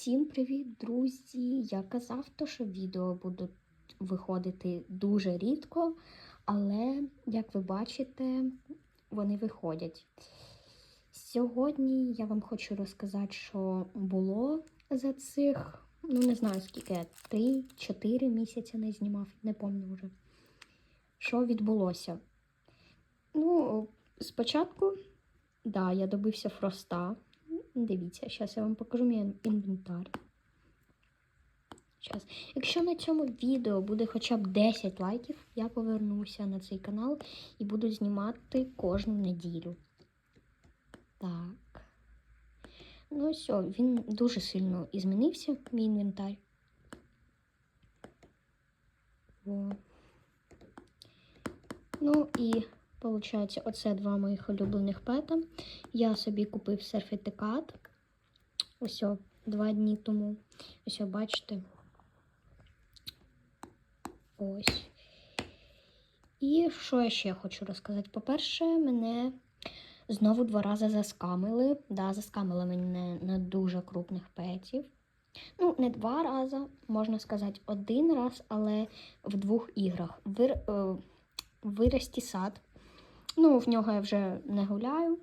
Всім привіт, друзі! Я казав, то, що відео будуть виходити дуже рідко, але, як ви бачите, вони виходять. Сьогодні я вам хочу розказати, що було за цих, ну не знаю скільки, 3-4 місяці не знімав, не пам'ятаю вже. Що відбулося? Ну, спочатку, да, я добився фроста. Дивіться, зараз я вам покажу мій інвентар. Щас. Якщо на цьому відео буде хоча б 10 лайків, я повернуся на цей канал і буду знімати кожну неділю. Так. Ну все, він дуже сильно змінився, мій інвентар. О. Ну і Получається, оце два моїх улюблених пета. Я собі купив сертифікат. Ось два дні тому. Ось, бачите. Ось. І що я ще хочу розказати? По-перше, мене знову два рази заскамили. Да, заскамили мене на дуже крупних петів. Ну, не два рази, можна сказати, один раз, але в двох іграх. Вир, е, вирості сад. Ну, в нього я вже не гуляю,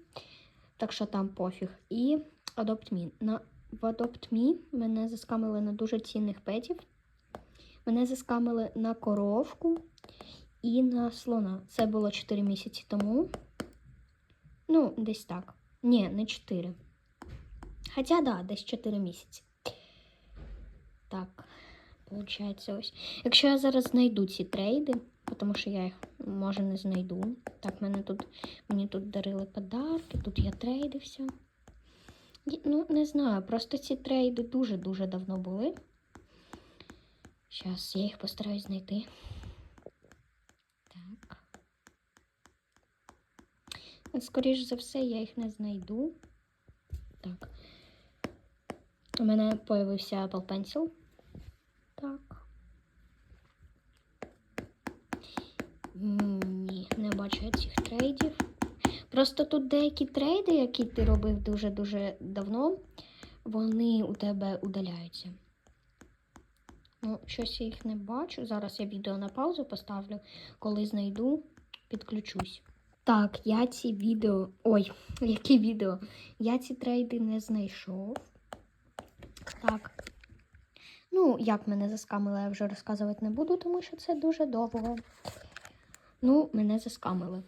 так що там пофіг. І Adopt Me. На, В Adopt Me мене заскамили на дуже цінних петів. Мене заскамили на коровку і на слона. Це було 4 місяці тому. Ну, десь так. Ні, не 4. Хоча, да, десь 4 місяці. Так, виходить, ось. Якщо я зараз знайду ці трейди, тому що я їх може не знайду. Так, мене тут, мені тут дарили подарки, тут я трейдився. Ну, не знаю, просто ці трейди дуже-дуже давно були. Зараз я їх постараюсь знайти. Так. Скоріше за все, я їх не знайду. Так. У мене появився Apple Pencil. Так. Ні, не бачу цих трейдів. Просто тут деякі трейди, які ти робив дуже-дуже давно, вони у тебе удаляються. Ну, щось я їх не бачу. Зараз я відео на паузу поставлю. Коли знайду, підключусь. Так, я ці відео. Ой, які відео? Я ці трейди не знайшов. Так. Ну, як мене заскамили, я вже розказувати не буду, тому що це дуже довго. Ну, мене заскамили.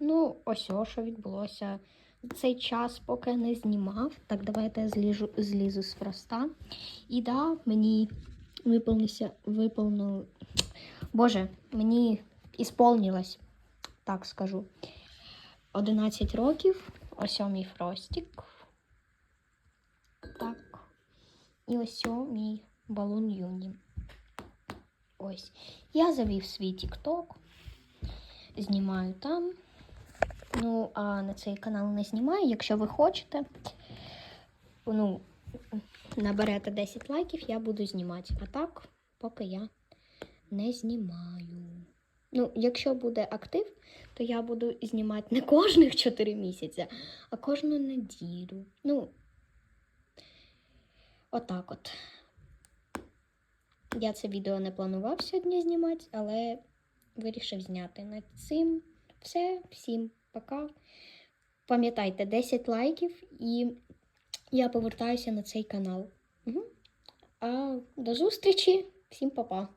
Ну, ось о, що відбулося. Цей час, поки не знімав. Так, давайте я зліжу, злізу з фроста. І да, мені виповнився, виповнив. Боже, мені ісполнилось, так скажу. 11 років. Ось фростик. Так. І ось мій балун юні. Ось. Я завів свій TikTok. Знімаю там. Ну, а на цей канал не знімаю. Якщо ви хочете, ну, наберете 10 лайків, я буду знімати. А так, поки я не знімаю. Ну, якщо буде актив, то я буду знімати не кожних 4 місяці, а кожну неділю. Ну, отак от. Я це відео не планував сьогодні знімати, але вирішив зняти над цим. Все, всім пока. Пам'ятайте, 10 лайків і я повертаюся на цей канал. Угу. А до зустрічі, всім па-па.